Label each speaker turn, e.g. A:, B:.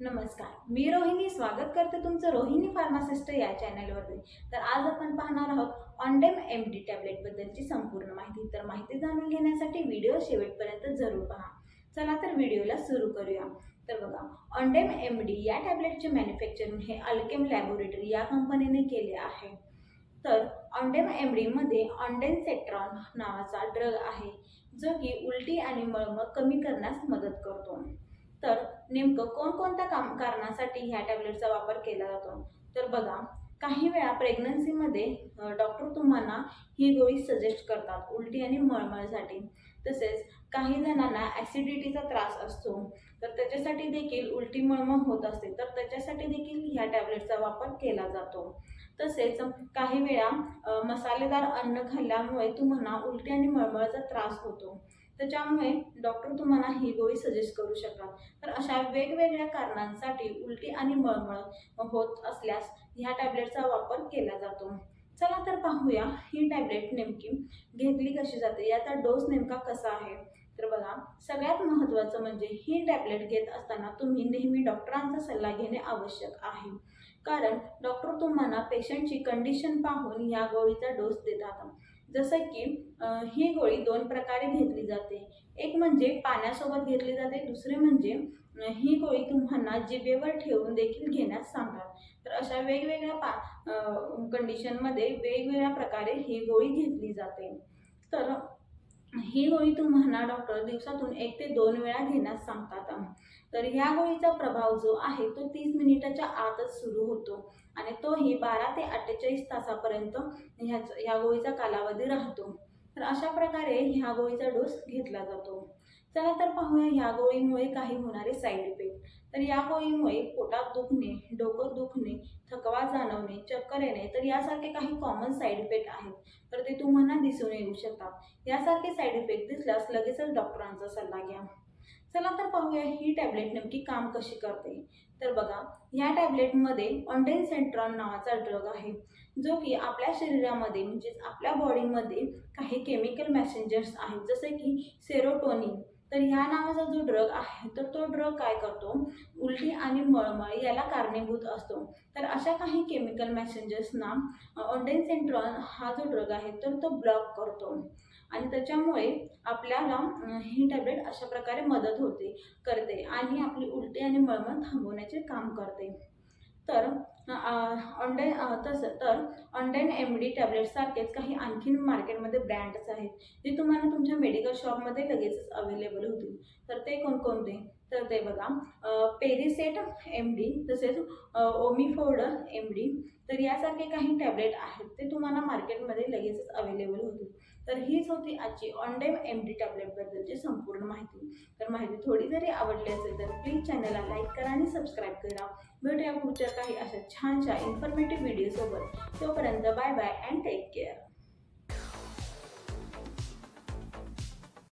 A: नमस्कार. मी रोहिणी स्वागत करते तुमचं रोहिणी फार्मासिस्ट या चॅनलवरती. तर आज आपण पाहणार आहोत ऑनडेम एम डी टॅबलेटबद्दलची संपूर्ण माहिती. तर माहिती जाणून घेण्यासाठी व्हिडिओ शेवटपर्यंत जरूर पहा. चला तर व्हिडिओला सुरू करूया. तर बघा ऑनडेम एम डी या टॅबलेटचे मॅन्युफॅक्चरिंग हे अल्केम लॅबोरेटरी या कंपनीने केले आहे. तर ऑनडेम एम डीमध्ये ऑनडेनसेट्रॉन नावाचा ड्रग आहे जो की उलटी आणि मळमळ कमी करण्यास मदत करतो. तर नेमकं कोणकोणत्या काम कारणासाठी ह्या टॅबलेटचा वापर केला जातो? तर बघा काही वेळा प्रेग्नन्सीमध्ये डॉक्टर तुम्हाला ही गोळी सजेस्ट करतात उलटी आणि मळमळसाठी. तसेच काही जणांना ॲसिडिटीचा त्रास असतो तर त्याच्यासाठी देखील उलटी मळमळ होत असते. तर त्याच्यासाठी देखील ह्या टॅबलेटचा वापर केला जातो. तसेच काही वेळा मसालेदार अन्न खाल्ल्यामुळे तुम्हाला उलटी आणि मळमळचा त्रास होतो. त्याच्यामुळे डॉक्टर तुम्हाला ही गोळी सजेस्ट करू शकतात. तर अशा वेगवेगळ्या कारणांसाठी उलटी आणि मळमळ होत असल्यास ह्या टॅबलेटचा वापर केला जातो. चला तर पाहूया ही टॅबलेट नेमकी घेतली कशी जाते याचा डोस नेमका कसा आहे? तर बघा सगळ्यात महत्त्वाचं म्हणजे ही टॅबलेट घेत असताना तुम्ही नेहमी डॉक्टरांचा सल्ला घेणे आवश्यक आहे. कारण डॉक्टर तुम्हाला पेशंटची कंडिशन पाहून या गोळीचा डोस देतात. जसं की ही गोळी दोन प्रकारे घेतली जाते. एक म्हणजे पाण्यासोबत घेतली जाते दुसरे म्हणजे ही गोळी तुम्हाला जिभेवर ठेवून देखील घेण्यास सांगतात. तर अशा वेगवेगळ्या पा कंडिशनमध्ये वेगवेगळ्या प्रकारे ही गोळी घेतली जाते. तर ही गोळी तुम्हाला डॉक्टर दिवसातून एक ते दोन वेळा घेण्यास सांगतात. तर ह्या गोळीचा प्रभाव जो आहे तो तीस मिनिटाच्या आतच सुरू होतो आणि तोही बारा ते अठ्ठेचाळीस तासापर्यंत ह्याच ह्या गोळीचा कालावधी राहतो. तर अशा प्रकारे ह्या गोळीचा डोस घेतला जातो. चला तर पाहूया या गोळीमुळे काही होणारे साईड इफेक्ट तर या गोळीमुळे पोटात दुखणे डोकं दुखणे थकवा जाणवणे चक्कर येणे तर यासारखे काही कॉमन साईड इफेक्ट आहेत. तर ते तुम्हाला दिसून येऊ शकतात. यासारखे साईड इफेक्ट दिसल्यास लगेचच डॉक्टरांचा सल्ला घ्या. चला तर पाहूया ही टॅबलेट नेमकी काम कशी करते. तर बघा ह्या टॅबलेटमध्ये ऑन्डेन सेंट्रॉन नावाचा ड्रग आहे जो की आपल्या शरीरामध्ये म्हणजेच आपल्या बॉडीमध्ये काही केमिकल मॅसेंजर्स आहेत. जसे की सेरोटोनिन तर ह्या नावाचा जो ड्रग आहे तर तो ड्रग काय करतो? उलटी आणि मळमळ याला कारणीभूत असतो. तर अशा काही केमिकल मॅसेंजर्सना ऑडेन्सेंट्रॉन हा जो ड्रग आहे तर तो ब्लॉक करतो. आणि त्याच्यामुळे आपल्याला ही टॅबलेट अशा प्रकारे मदत होते करते आणि आपली उलटी आणि मळमळ थांबवण्याचे काम करते. तर ऑनलाईन तसं तर ऑनलाईन एम डी टॅबलेटसारखेच काही आणखीन मार्केटमध्ये ब्रँड्स आहेत जे तुम्हाला तुमच्या मेडिकल शॉपमध्ये लगेचच अवेलेबल होतील. तर ते कोणकोणते? तर ते बघा पेरिसेट एम डी तसेच ओमिफोर्ड एम डी तर यासारखे काही टॅबलेट आहेत ते तुम्हाला मार्केटमध्ये लगेचच अवेलेबल होतील. तर हीच होती आजची ऑनडेम एम डी टॅबलेटबद्दलची संपूर्ण माहिती. तर माहिती थोडी जरी आवडली असेल तर प्लीज चॅनलला लाईक करा आणि सबस्क्राईब करा. भेटूया पुढच्या काही अशा छानशा इन्फॉर्मेटिव्ह व्हिडिओसोबत तोपर्यंत bye bye and take care